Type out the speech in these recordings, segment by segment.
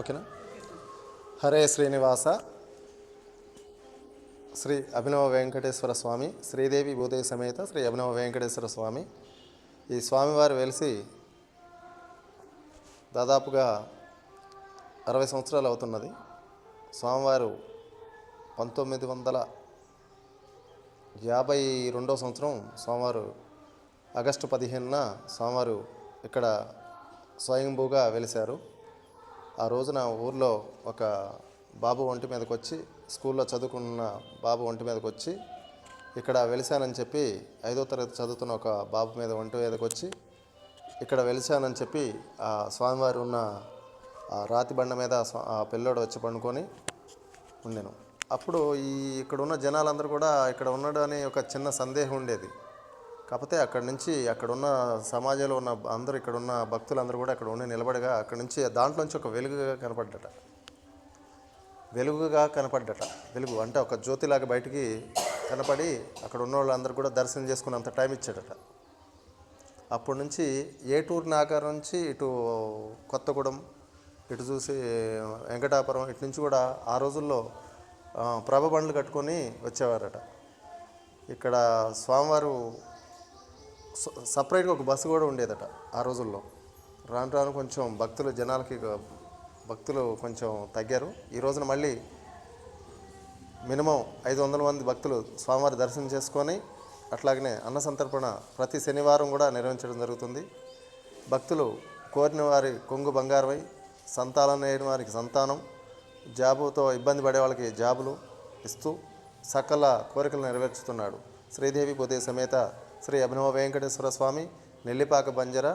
ఓకేనా? హరే శ్రీనివాస. శ్రీ అభినవ వెంకటేశ్వర స్వామి శ్రీదేవి భూదేవి సమేత శ్రీ అభినవ వెంకటేశ్వర స్వామి. ఈ స్వామివారు వెలిసి దాదాపుగా అరవై సంవత్సరాలు అవుతున్నది. స్వామివారు పంతొమ్మిది వందల యాభై రెండవ సంవత్సరం స్వామివారు ఆగస్టు పదిహేనున స్వామివారు ఇక్కడ స్వయంభూగా వెలిశారు. ఆ రోజున ఊర్లో ఒక బాబు ఒంటి మీదకి వచ్చి స్కూల్లో చదువుకున్న బాబు ఒంటి మీదకి వచ్చి ఇక్కడ వెలిశానని చెప్పి ఐదో తరగతి చదువుతున్న ఒక బాబు మీద ఒంటి మీదకి వచ్చి ఇక్కడ వెలిశానని చెప్పి ఆ స్వామివారు ఉన్న ఆ రాతి బండ మీద ఆ పిల్లోడు వచ్చి పండుకొని ఉండెను. అప్పుడు ఈ ఇక్కడ ఉన్న జనాలందరూ కూడా ఇక్కడ ఉన్నాడు అనే ఒక చిన్న సందేహం ఉండేది. కాకపోతే అక్కడ నుంచి అక్కడున్న సమాజంలో ఉన్న అందరూ ఇక్కడ ఉన్న భక్తులందరూ కూడా అక్కడ ఉండి నిలబడగా అక్కడ నుంచి దాంట్లో నుంచి ఒక వెలుగుగా కనపడ్డట. వెలుగుగా కనపడ్డట. వెలుగు అంటే ఒక జ్యోతిలాగా బయటికి కనపడి అక్కడ ఉన్న వాళ్ళందరూ కూడా దర్శనం చేసుకున్నంత టైం ఇచ్చాడట అప్పటి నుంచి ఏటూరు నాగారం నుంచి ఇటు కొత్తగూడెం ఇటు చూసి వెంకటాపురం ఇటు నుంచి కూడా ఆ రోజుల్లో ప్రభ బండ్లు కట్టుకొని వచ్చేవారట. ఇక్కడ స్వామివారు సపరేట్గా ఒక బస్సు కూడా ఉండేదట ఆ రోజుల్లో. రాను రాను కొంచెం భక్తులు జనాలకి భక్తులు కొంచెం తగ్గారు. ఈ రోజున మళ్ళీ మినిమం ఐదు వందల మంది భక్తులు స్వామివారి దర్శనం చేసుకొని అట్లాగనే అన్న సంతర్పణ ప్రతి శనివారం కూడా నిర్వహించడం జరుగుతుంది. భక్తులు కోరిన వారి కొంగు బంగారమై సంతానం లేని వారికి సంతానం జాబుతో ఇబ్బంది పడే వాళ్ళకి జాబులు ఇస్తూ సకల కోరికలు నెరవేర్చుతున్నాడు. శ్రీదేవి బుదే సమేత శ్రీ అభినవ వెంకటేశ్వర స్వామి నెల్లిపాక బంజర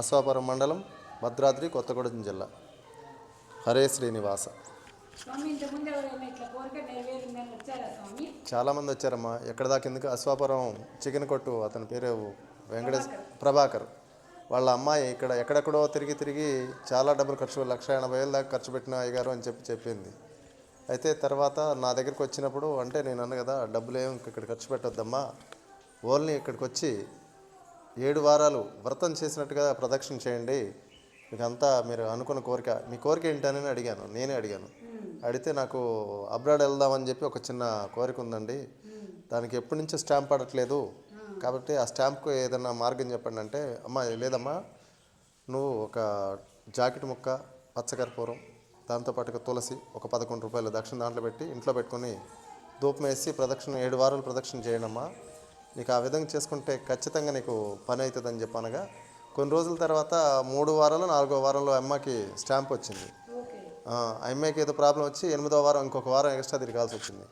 అశ్వాపురం మండలం భద్రాద్రి కొత్తగూడెం జిల్లా. హరే శ్రీనివాస. చాలామంది వచ్చారమ్మా. ఎక్కడ దాకా ఎందుకు? అశ్వాపురం చికెన్ కొట్టు అతని పేరు వెంకటేశ్ ప్రభాకర్. వాళ్ళ అమ్మాయి ఇక్కడ ఎక్కడెక్కడో తిరిగి తిరిగి చాలా డబ్బులు ఖర్చు లక్ష ఎనభై వేల దాకా ఖర్చు పెట్టిన అయ్యగారు అని చెప్పి చెప్పింది. అయితే తర్వాత నా దగ్గరికి వచ్చినప్పుడు అంటే నేను అన్న కదా డబ్బులు ఏం ఇక్కడ ఖర్చు పెట్టొద్దమ్మా. ఓన్లీ ఇక్కడికి వచ్చి ఏడు వారాలు వ్రతం చేసినట్టుగా ప్రదక్షిణ చేయండి. మీకు అంతా మీరు అనుకున్న కోరిక మీ కోరిక ఏంటని అడిగాను నేనే అడిగాను. అడిగితే నాకు అబ్రాడ్ వెళ్దామని చెప్పి ఒక చిన్న కోరిక ఉందండి. దానికి ఎప్పటి నుంచో స్టాంప్ పడట్లేదు. కాబట్టి ఆ స్టాంప్కు ఏదైనా మార్గం చెప్పండి అంటే అమ్మా లేదమ్మా నువ్వు ఒక జాకెట్ ముక్క పచ్చకర్పూరం దాంతోపాటుగా తులసి ఒక పదకొండు రూపాయలు దక్షిణ దాంట్లో పెట్టి ఇంట్లో పెట్టుకొని ధూపం వేసి ప్రదక్షిణ ఏడు వారాలు ప్రదక్షిణ చేయడమ్మా. నీకు ఆ విధంగా చేసుకుంటే ఖచ్చితంగా నీకు పని అవుతుందని చెప్పనగా కొన్ని రోజుల తర్వాత మూడు వారాలు నాలుగో వారంలో అమ్మకి స్టాంప్ వచ్చింది. అమ్మాయికి ఏదో ప్రాబ్లం వచ్చి ఎనిమిదో వారం ఇంకొక వారం ఎక్స్ట్రా తిరగాల్సి వచ్చింది.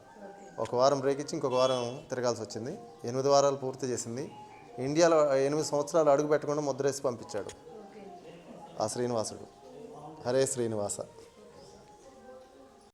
ఒక వారం బ్రేక్ ఇచ్చి ఇంకొక వారం తిరగాల్సి వచ్చింది. ఎనిమిది వారాలు పూర్తి చేసింది. ఇండియాలో ఎనిమిది సంవత్సరాలు అడుగు పెట్టకుండా ముద్రేసి పంపించాడు. ఆ శ్రీనివాసుడు. హరే శ్రీనివాస.